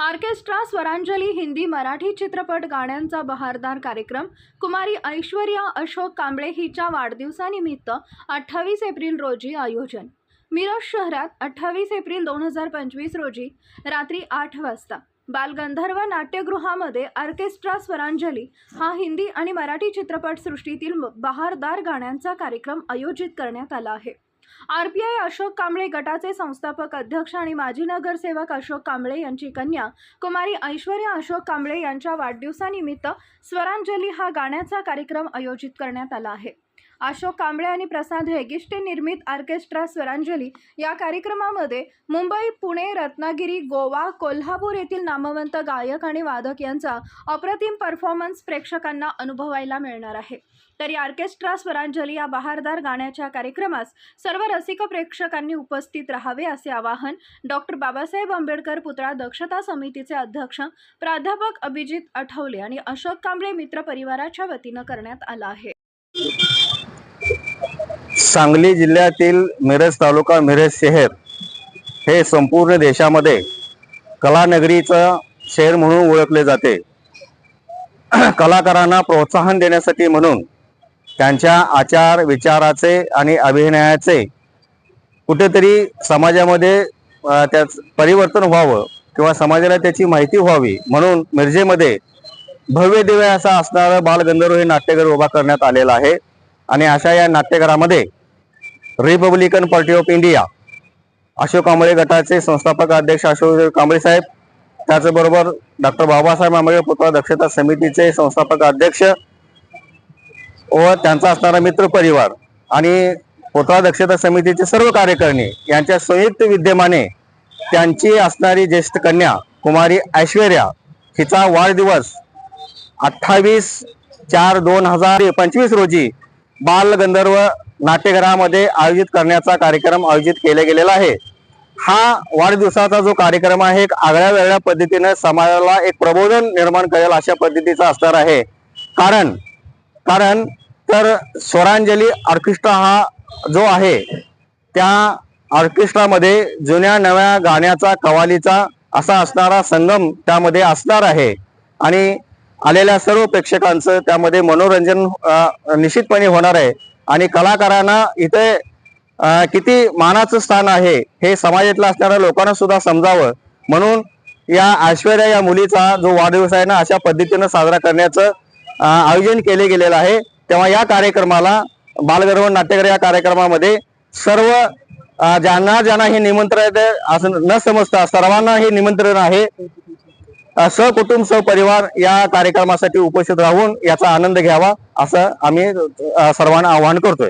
Orchestra Swaranjali Hindi Marathi चित्रपट गाण्यांचा बहारदार कार्यक्रम. कुमारी ऐश्वर्या अशोक कांबळे हिच्या वाढदिवसानिमित्त अठ्ठावीस एप्रिल रोजी आयोजन. मिरज शहरात अठ्ठावीस एप्रिल दोन हजार पंचवीस रोजी रात्री आठ वाजता. बालगंधर्व नाट्यगृहामध्ये ऑर्केस्ट्रा स्वरांजली हा हिंदी आणि मराठी चित्रपटसृष्टीतील बहारदार गाण्यांचा कार्यक्रम आयोजित करण्यात आला आहे. R P I Ashok Kamble गटाचे संस्थापक अध्यक्ष आणि माजी नगरसेवक अशोक कांबळे यांची कन्या कुमारी ऐश्वर्या अशोक कांबळे यांच्या वाढदिवसानिमित्त स्वरांजली हा गाण्याचा कार्यक्रम आयोजित करण्यात आला आहे. अशोक कांबळे आणि प्रसाद हेगिष्टे निर्मित ऑर्केस्ट्रा स्वरांजली या कार्यक्रमामध्ये मुंबई पुणे रत्नागिरी गोवा कोल्हापूर येथील नामवंत गायक आणि वादक यांचा अप्रतिम परफॉर्मन्स प्रेक्षकांना अनुभवायला मिळणार आहे. तर या ऑर्केस्ट्रा स्वरांजली या बहारदार गाण्याच्या कार्यक्रमास सर्व रसिक प्रेक्षकांनी उपस्थित राहावे असे आवाहन डॉक्टर बाबासाहेब आंबेडकर पुतळा दक्षता समितीचे अध्यक्ष प्राध्यापक अभिजित आठवले आणि अशोक कांबळे मित्र परिवाराच्या वतीनं करण्यात आलं आहे. सांगली जिल्ह्यातील मिरज तालुका मिरज शहर हे संपूर्ण देशामध्ये कलानगरीचं शहर म्हणून ओळखले जाते. कलाकारांना प्रोत्साहन देण्यासाठी म्हणून त्यांच्या आचार विचाराचे आणि अभिनयाचे कुठेतरी समाजामध्ये त्याच परिवर्तन व्हावं किंवा समाजाला त्याची माहिती व्हावी म्हणून मिरजेमध्ये भव्य दिव्य असा असणारं बालगंधर्व हे नाट्यघर उभा करण्यात आलेला आहे. आणि अशा या नाट्यघरामध्ये Republican party of India Ashok Kamble गटाचे संस्थापक अध्यक्ष अशोक कांबळे साहेब. त्याचबरोबर डॉक्टर बाबासाहेब आंबेडकर पुतळा दक्षता समितीचे संस्थापक अध्यक्ष व त्यांचा असणारा मित्र परिवार आणि पुतळा दक्षता समितीचे सर्व कार्यकारिणी यांच्या संयुक्त विद्यमाने त्यांची असणारी ज्येष्ठ कन्या कुमारी ऐश्वर्या हिचा वाढदिवस अठ्ठावीस चार दोन हजार पंचवीस रोजी बालगंधर्व नाट्यगृहामध्ये आयोजित करण्याचा कार्यक्रम आयोजित केला गेलेला आहे. हा वाढदिवसाचा जो कार्यक्रम आहे एक आगळ्या वेगळ्या पद्धतीने समाजाला एक प्रबोधन निर्माण करेल अशा पद्धतीचा असणार आहे. कारण कारण तर स्वरांजली ऑर्केस्ट्रा हा जो आहे त्या ऑर्केस्ट्रामध्ये जुन्या नव्या गाण्याचा कवालीचा असा असणारा संगम त्यामध्ये असणार आहे. आणि आलेल्या सर्व प्रेक्षकांचं त्यामध्ये मनोरंजन निश्चितपणे होणार आहे. आणि कलाकारांना इथे किती मानाचं स्थान आहे हे समाजातलं असणाऱ्या लोकांना सुद्धा समजावं. म्हणून या ऐश्वर्या या मुलीचा जो वाढदिवस आहे ना अशा पद्धतीनं साजरा करण्याचं आयोजन केले गेलेलं आहे. तेव्हा या कार्यक्रमाला बालगर्व नाट्यकर या कार्यक्रमामध्ये सर्व ज्यांना ज्यांना हे निमंत्रण असं न समजता सर्वांना हे निमंत्रण आहे. सहकुटुंब सहपरिवार या कार्यक्रमासाठी उपस्थित राहून याचा आनंद घ्यावा असं आम्ही सर्वांना आवाहन करतोय.